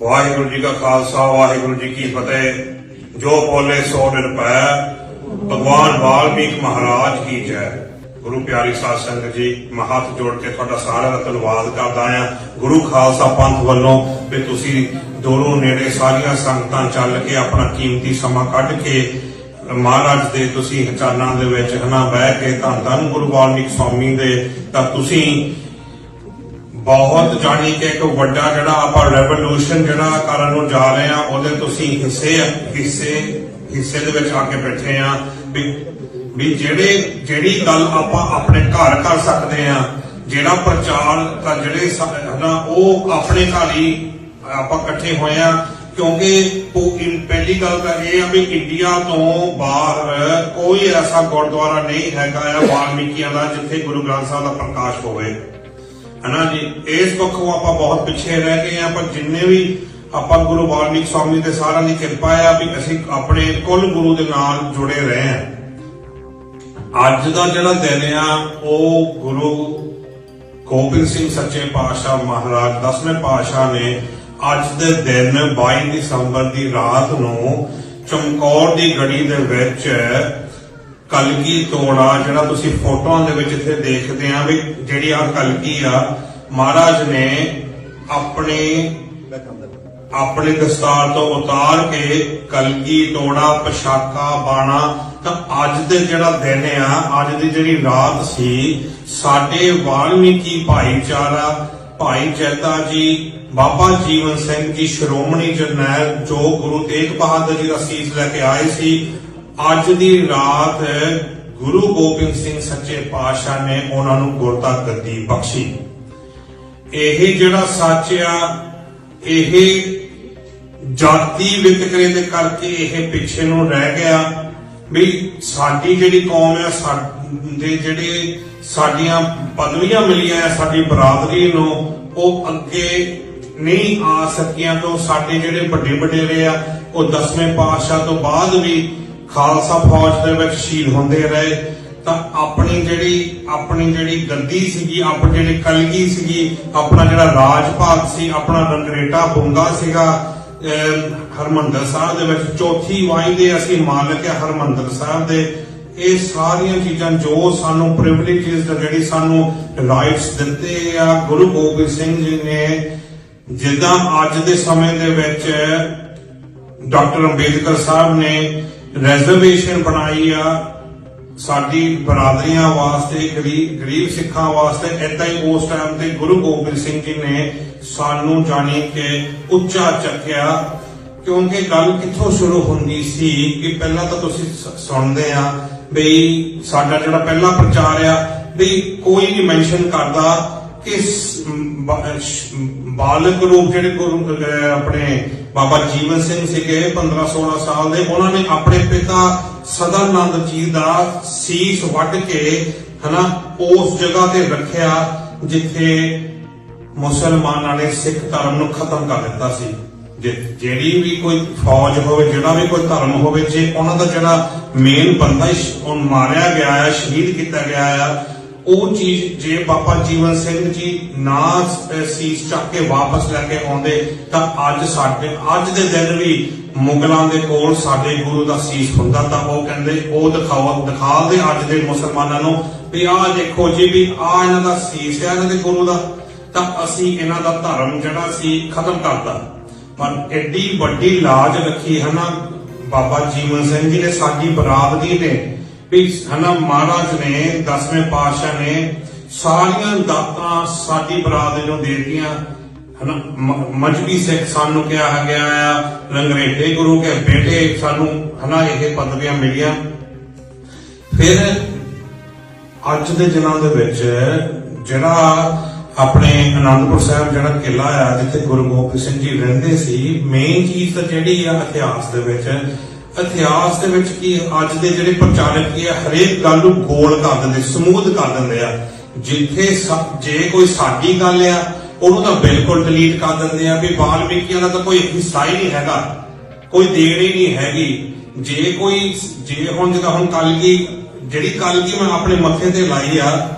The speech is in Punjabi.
ਵਾਹਿਗੁਰੂ ਜੀ ਕਾ ਖਾਲਸਾ, ਵਾਹਿਗੁਰੂ ਜੀ ਕੀ ਫਤਿਹ। ਜੋ ਬੋਲੇ ਸੋ ਨਿਰਭੈ ਭਗਵਾਨ ਵਾਲਮੀਕ ਮਹਾਰਾਜ ਕੀ ਜੈ। ਗੁਰੂ ਪਿਆਰੀ ਸਾਧ ਸੰਗਤ ਜੀ, ਮੈਂ ਹੱਥ ਜੋੜ ਕੇ ਤੁਹਾਡਾ ਸਾਰਿਆਂ ਦਾ ਧੰਨਵਾਦ ਕਰਦਾ ਆ ਗੁਰੂ ਖਾਲਸਾ ਪੰਥ ਵੱਲੋਂ ਵੀ ਤੁਸੀਂ ਦੂਰੋਂ ਨੇੜੇ ਸਾਰੀਆਂ ਸੰਗਤਾਂ ਚੱਲ ਕੇ ਆਪਣਾ ਕੀਮਤੀ ਸਮਾਂ ਕੱਢ ਕੇ, ਮਹਾਰਾਜ ਦੇ ਤੁਸੀਂ ਹਚਾਨਾਂ ਦੇ ਵਿੱਚ ਹਨਾ ਬਹਿ ਕੇ ਧੰਨ ਧੰਨ ਗੁਰੂ ਵਾਲਮੀਕ ਸਵਾਮੀ ਦੇ, ਤਾਂ ਤੁਸੀਂ ਬਹੁਤ ਜਾਣੀ ਕਿ ਇੱਕ ਵੱਡਾ ਜਿਹੜਾ ਆਪਾਂ ਰੈਵੋਲੂਸ਼ਨ ਜਿਹੜਾ ਕਰਨ ਨੂੰ ਜਾ ਰਹੇ ਆ ਉਹਦੇ ਤੁਸੀਂ ਹਿੱਸੇ ਹਿੱਸੇ ਹਿੱਸੇ ਦੇ ਵਿੱਚ ਆ ਕੇ ਬੈਠੇ ਆ ਵੀ ਜਿਹੜੇ, ਜਿਹੜੀ ਗੱਲ ਆਪਾਂ ਆਪਣੇ ਘਰ ਕਰ ਸਕਦੇ ਆ ਜਿਹੜਾ ਪ੍ਰਚਾਰ ਤਾਂ ਜਿਹੜੇ ਹਨਾ, ਉਹ ਆਪਣੇ ਘਰ ਹੀ ਆਪਾਂ ਇਕੱਠੇ ਹੋਏ ਆ ਕਿਉਂਕਿ ਪਹਿਲੀ ਗੱਲ ਤਾਂ ਇਹ ਆ ਵੀ ਇੰਡੀਆ ਤੋਂ ਬਾਹਰ ਕੋਈ ਐਸਾ ਗੁਰਦੁਆਰਾ ਨਹੀਂ ਹੈਗਾ ਆ ਵਾਲਮੀਕੀਆਂ ਦਾ, ਜਿੱਥੇ ਗੁਰੂ ਗ੍ਰੰਥ ਸਾਹਿਬ ਦਾ ਪ੍ਰਕਾਸ਼ ਹੋਵੇ। ਹਨਾ ਜੀ? ਇਸ ਪੱਖੋਂ ਆਪਾਂ ਬਹੁਤ ਪਿੱਛੇ ਰਹਿ ਗਏ ਆ ਪਰ ਜਿੰਨੇ ਵੀ ਆਪਾਂ ਗੁਰੂ ਵਾਲਮੀਕ ਸਵਾਮੀ ਦੇ ਸਾਰਿਆਂ ਦੀ ਕਿਰਪਾ ਆ ਵੀ ਅਸੀਂ ਆਪਣੇ ਕੁੱਲ ਗੁਰੂ ਦੇ ਨਾਲ ਜੁੜੇ ਰਹੇ ਆ ਅੱਜ ਦਾ ਜਿਹੜਾ ਦਿਨ ਆ, ਉਹ ਗੁਰੂ ਗੋਬਿੰਦ ਸਿੰਘ ਸੱਚੇ ਪਾਤਸ਼ਾਹ ਮਹਾਰਾਜ, ਦਸਵੇਂ ਪਾਤਸ਼ਾਹ ਨੇ ਅੱਜ ਦੇ ਦਿਨ 22 ਦਸੰਬਰ ਦੀ ਰਾਤ ਨੂੰ ਚਮਕੌਰ ਦੀ ਗੜੀ ਦੇ ਵਿੱਚ ਕਲਗੀ ਤੋੜਾ ਜਿਹੜਾ ਤੁਸੀਂ ਫੋਟੋਆਂ ਦੇ ਵਿੱਚ ਇੱਥੇ ਦੇਖਦੇ ਆ ਵੀ ਜਿਹੜੀ ਆ ਕਲਗੀ ਆ, ਮਹਾਰਾਜ ਨੇ ਆਪਣੇ ਆਪਣੇ ਦਸਤਾਰ ਤੋਂ ਉਤਾਰ ਕੇ ਕਲਗੀ ਤੋੜਾ ਪਸ਼ਾਕਾ ਬਾਣਾ। ਤਾਂ ਅੱਜ ਦੇ ਜਿਹੜਾ ਦਿਨ ਆ, ਅੱਜ ਦੀ ਜਿਹੜੀ ਰਾਤ ਸੀ, ਸਾਡੇ ਵਾਲਮੀਕੀ ਭਾਈਚਾਰਾ ਭਾਈ ਜੈਤਾ ਜੀ, ਬਾਬਾ ਜੀਵਨ ਸਿੰਘ ਜੀ, ਸ਼੍ਰੋਮਣੀ ਜਰਨੈਲ ਜੋ ਗੁਰੂ ਤੇਗ ਬਹਾਦਰ ਜੀ ਦਾ ਸੀਸ ਲੈ ਕੇ ਆਏ ਸੀ ਅੱਜ ਦੀ ਰਾਤ ਗੁਰੂ ਗੋਬਿੰਦ ਸਿੰਘ ਸੱਚੇ ਪਾਤਸ਼ਾਹ ਨੇ ਉਹਨਾਂ ਨੂੰ ਗੁਰਤਾ ਗੱਦੀ ਬਖਸ਼ੀ। ਇਹ ਜਿਹੜਾ ਸੱਚ ਆ, ਇਹ ਜਾਤੀ ਵਿਤਕਰੇ ਦੇ ਕਰਕੇ ਇਹ ਪਿੱਛੇ ਨੂੰ ਰਹਿ ਗਿਆ ਵੀ ਸਾਡੀ ਜਿਹੜੀ ਕੌਮ ਆ, ਸਾਡੇ ਜਿਹੜੇ ਸਾਡੀਆਂ ਪਦਵੀਆਂ ਮਿਲੀਆਂ ਆ, ਸਾਡੀ ਬਰਾਦਰੀ ਨੂੰ, ਉਹ ਅੱਗੇ ਨਹੀਂ ਆ ਸਕੀਆਂ ਤੋਂ ਸਾਡੇ ਜਿਹੜੇ ਵੱਡੇ ਵਡੇਰੇ ਆ, ਉਹ ਦਸਵੇਂ ਪਾਤਸ਼ਾਹ ਤੋਂ ਬਾਅਦ ਵੀ ਖਾਲਸਾ ਫੌਜ ਦੇ ਵਿੱਚ ਸ਼ਹੀਦ ਹੁੰਦੇ ਰਹੇ, ਤਾਂ ਆਪਣੀ ਜਿਹੜੀ ਆਪਣੀ ਜਿਹੜੀ ਗੱਦੀ ਸੀਗੀ ਆਪਣੀ ਜਿਹੜੀ ਕਲਗੀ ਸੀਗੀ, ਆਪਣਾ ਜਿਹੜਾ ਰਾਜ ਸੀ, ਆਪਣਾ ਰੰਗਰੇਟਾ ਬੁੰਗਾ ਸੀਗਾ ਹਰਮੰਦਰ ਸਾਹਿਬ ਦੇ ਵਿੱਚ ਚੌਥੀ ਵਾਈ ਦੇ ਅਸੀਂ ਮਾਲਕ ਆ ਹਰਮੰਦਰ ਸਾਹਿਬ ਦੇ। ਇਹ ਸਾਰੀਆਂ ਚੀਜ਼ਾਂ ਜੋ ਸਾਨੂੰ ਪ੍ਰਿਵਿਲੇਜਸ ਜਿਹੜੀ ਸਾਨੂੰ ਰਾਈਟਸ ਦਿੱਤੇ ਆ, ਗੁਰੂ ਗੋਬਿੰਦ ਸਿੰਘ ਜੀ ਨੇ, ਜਿੱਦਾਂ ਅੱਜ ਦੇ ਸਮੇਂ ਦੇ ਵਿੱਚ ਡਾਕਟਰ ਅੰਬੇਦਕਰ ਸਾਹਿਬ ਨੇ ਰਿਜ਼ਰਵੇਸ਼ਨ ਬਣਾਈ ਆ। ਸਾਡੀ ਬਰਾਦਰੀਆਂ ਵਾਸਤੇ ਗਰੀਬ ਗਰੀਬ ਸਿੱਖਾਂ ਵਾਸਤੇ ਏਦਾਂ ਹੀ ਉਸ ਟਾਈਮ ਤੇ ਗੁਰੂ ਗੋਬਿੰਦ ਸਿੰਘ ਜੀ ਨੇ ਸਾਨੂੰ ਜਾਣੀ ਕਿ ਉੱਚਾ ਚੱਕਿਆ। ਕਿਉਂਕਿ ਗੱਲ ਕਿੱਥੋਂ ਸ਼ੁਰੂ ਹੁੰਦੀ ਸੀ ਕਿ ਪਹਿਲਾਂ ਤਾਂ ਤੁਸੀਂ ਸੁਣਦੇ ਆ ਬਈ ਸਾਡਾ ਜਿਹੜਾ ਪਹਿਲਾ ਪ੍ਰਚਾਰ ਆ ਬਈ ਕੋਈ ਨਹੀਂ ਮੈਂਸ਼ਨ ਕਰਦਾ ਕਿ ਬਾਲਕ ਰੂਪ ਜਿਹੜੇ ਆਪਣੇ ਬਾਬਾ ਜੀਵਨ ਸਿੰਘ ਸੀਗੇ 15 16 ਸਾਲ ਦੇ, ਉਹਨਾਂ ਨੇ ਆਪਣੇ ਪਿਤਾ ਸਦਾਨੰਦ ਜੀ ਦਾ ਸੀਸ ਵੱਢ ਕੇ ਹਨਾ, ਉਸ ਜਗ੍ਹਾ ਤੇ ਰੱਖਿਆ ਜਿੱਥੇ ਮੁਸਲਮਾਨਾਂ ਨੇ ਸਿੱਖ ਧਰਮ ਨੂੰ ਖਤਮ ਕਰ ਦਿੱਤਾ ਸੀ। ਜੇ- ਜਿਹੜੀ ਵੀ ਕੋਈ ਫੌਜ ਹੋਵੇ, ਜਿਹੜਾ ਵੀ ਕੋਈ ਧਰਮ ਹੋਵੇ, ਜੇ ਉਹਨਾਂ ਦਾ ਜਿਹੜਾ ਮੇਨ ਬੰਦਾ ਹੀ ਮਾਰਿਆ ਗਿਆ ਹੈ ਸ਼ਹੀਦ ਕੀਤਾ ਗਿਆ ਹੈ ਉਹ ਚੀਜ਼ ਜੇ ਬਾਬਾ ਜੀਵਨ ਸਿੰਘ ਜੀ ਨਾ ਸੀਸ ਚੱਕ ਕੇ ਵਾਪਸ ਲੈ ਕੇ ਆਉਂਦੇ, ਤਾਂ ਅੱਜ ਸਾਡੇ, ਅੱਜ ਦੇ ਦਿਨ ਵੀ ਮੁਗਲਾਂ ਦੇ ਕੋਲ ਸਾਡੇ ਗੁਰੂ ਦਾ ਸੀਸ ਹੁੰਦਾ ਤਾਂ ਉਹ ਕਹਿੰਦੇ, ਉਹ ਦਿਖਾਓ ਦਿਖਾ ਦੇ ਅੱਜ ਦੇ ਮੁਸਲਮਾਨਾਂ ਨੂੰ ਵੀ ਆਹ ਦੇਖੋ ਜੀ ਵੀ ਆ ਇਹਨਾਂ ਦਾ ਸੀਸ ਹੈ, ਇਹਨਾਂ ਦੇ ਗੁਰੂ ਦਾ। ਤਾਂ ਅਸੀਂ ਇਹਨਾਂ ਦਾ ਧਰਮ ਜਿਹੜਾ ਸੀ ਖਤਮ ਕਰਤਾ। ਪਰ ਐਡੀ ਵੱਡੀ ਲਾਜ ਰੱਖੀ ਹਨਾ ਬਾਬਾ ਜੀਵਨ ਸਿੰਘ ਜੀ ਨੇ, ਸਾਡੀ ਬਰਾਦਰੀ ਨੇ ਵੀ ਹਨਾ ਮਹਾਰਾਜ ਨੇ, ਦਸਵੇਂ ਪਾਤਸ਼ਾਹ ਨੇ ਸਾਰੀਆਂ ਦਾਤਾਂ ਸਾਡੀ ਬਰਾਦਰੀ ਨੂੰ ਦੇ ਦਿੱਤੀਆਂ। ਹਨਾ ਮਜਬੀ ਸਿੱਖ ਸਾਨੂੰ ਕਿਹਾ ਗਿਆ ਆ, ਰੰਗਰੇਟੇ ਗੁਰੂ ਕੇ ਬੇਟੇ ਸਾਨੂੰ, ਹਨਾ, ਇਹ ਪਦਵੀਆਂ ਮਿਲੀਆਂ। ਫਿਰ ਅੱਜ ਦੇ ਦਿਨਾਂ ਦੇ ਵਿੱਚ ਜਿਹੜਾ ਆਪਣੇ ਅਨੰਦਪੁਰ ਸਾਹਿਬ ਜਿਹੜਾ ਕਿਲਾ ਆ, ਜਿੱਥੇ ਗੁਰੂ ਗੋਬਿੰਦ ਸਿੰਘ ਜੀ ਰਹਿੰਦੇ ਸੀ ਮੇਨ ਚੀਜ਼ ਤਾਂ ਜਿਹੜੀ ਆ ਇਤਿਹਾਸ ਦੇ ਵਿੱਚ ਇਤਿਹਾਸ ਦੇ ਵਿੱਚ ਕੀ ਅੱਜ ਦੇ ਜਿਹੜੇ ਪ੍ਰਚਾਰਕ ਕੀ ਆ ਹਰੇਕ ਗੱਲ ਨੂੰ ਗੋਲ ਕਰ ਦਿੰਦੇ ਸਮੂਥ ਕਰ ਦਿੰਦੇ ਆ। ਜਿੱਥੇ ਜੇ ਕੋਈ ਸਾਡੀ ਗੱਲ ਆ, ਉਹਨੂੰ ਤਾਂ ਬਿਲਕੁਲ ਡਿਲੀਟ ਕਰ ਦਿੰਦੇ ਆ ਵੀ ਵਾਲਮੀਕੀਆਂ ਦਾ ਤਾਂ ਕੋਈ ਹਿੱਸਾ ਹੀ ਨਹੀਂ ਹੈਗਾ। ਕੋਈ ਦੇਣ ਹੀ ਨਹੀਂ ਹੈਗੀ। ਜੇ ਕੋਈ ਜੇ ਹੁਣ ਜਿਹੜਾ ਹੁਣ ਕਲਗੀ, ਜਿਹੜੀ ਕਲਗੀ ਮੈਂ ਆਪਣੇ ਮੱਥੇ ਤੇ ਲਾਈ ਆ